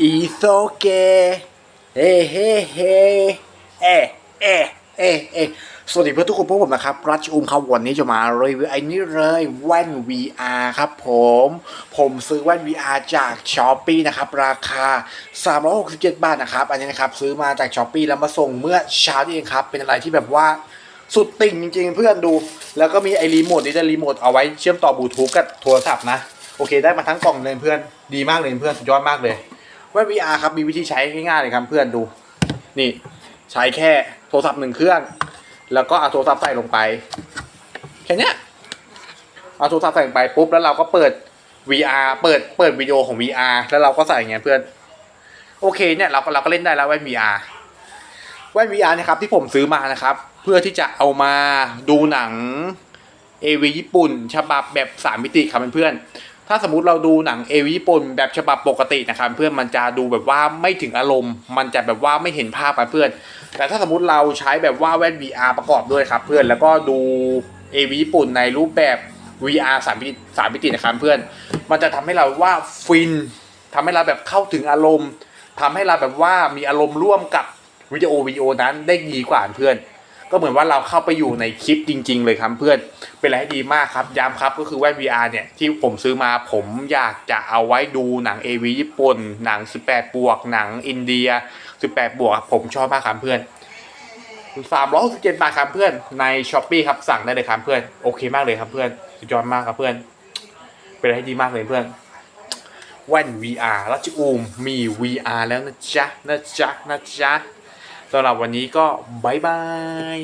อีโซเกเฮ้เฮ้เฮ้เอะเอะเอะเอะสวัสดีเพื่อนทุกคนพวกผมนะครับ รัชอุมครับวันนี้จะมารีวิวไอ้นี่เลยแว่น VR ครับผม ผมซื้อแว่น VR จากช้อป e e นะครับ ราคา 367 บาทนะครับ อันนี้นะครับ ซื้อมาจากช้อป e e แล้วมาส่งเมื่อเช้านี่เองครับ เป็นอะไรที่แบบว่าสุดติ่งจริงๆเพื่อนดู แล้วก็มีไอ้รีโมทนี่จะรีโมทเอาไว้เชื่อมต่อบลูทูธกับโทรศัพท์นะ โอเคได้มาทั้งกล่องเลยเพื่อนดีมากเลยเพื่อนสุดยอดมากเลย ว่น VR ครับมีวิธีใช้ง่ายๆเลยครับเพื่อนดู นี่ใช้แค่โทรศัพท์หนึ่งเครื่อง แล้วก็เอาโทรศัพท์ใส่ลงไปแค่นี้เอาโทรศัพท์ใส่ลงไปปุ๊บแล้วเราก็เปิด VR เปิดเปิดวิดีโอของ VR แล้วเราก็ใส่อย่างเงี้ยเพื่อนโอเคเนี่ยเราก็เราก็เล่นได้แล้วแว่น VR แว่น VR นะครับที่ผมซื้อมานะครับ เพื่อที่จะเอามาดูหนัง AV ญี่ปุ่น ฉบับแบบ 3 มิติครับเพื่อน ถ้าสมมติเราดูหนัง AV ญี่ปุ่นแบบฉบับปกตินะครับเพื่อนมันจะดูแบบว่าไม่ถึงอารมณ์ มันจะแบบว่าไม่เห็นภาพครับเพื่อน แต่ถ้าสมมติเราใช้แบบว่าแว่น VR ประกอบด้วยครับเพื่อนแล้วก็ดู AV ญี่ปุ่นในรูปแบบ VR 3มิติ3มิตินะครับเพื่อน มันจะทำให้เราว่าฟินทำให้เราแบบเข้าถึงอารมณ์ทำให้เราแบบว่ามีอารมณ์ร่วมกับวิดีโอวิดีโอนั้นได้ดีกว่าเพื่อน ก็เหมือนว่าเราเข้าไปอยู่ในคลิปจริง ๆ เลยครับเพื่อน เป็นอะไรที่ดีมากครับย้ำครับก็คือแว่น VR เนี่ยที่ผมซื้อมาผมอยากจะเอาไว้ดูหนัง AV ญี่ปุ่น หนัง 18 บวก หนังอินเดีย 18 บวกผมชอบมากครับเพื่อน367บาทครับเพื่อนใน s h อ p e e ครับสั่งได้เลยครับเพื่อนโอเคมากเลยครับเพื่อนสุดยอดมากครับเพื่อน เป็นอะไรที่ดีมากเลยเพื่อนแว่น VR รัชอูมมี VR แล้วนะจ๊ะนะจ๊ะนะจ๊ะ สำหรับวันนี้ก็บายบาย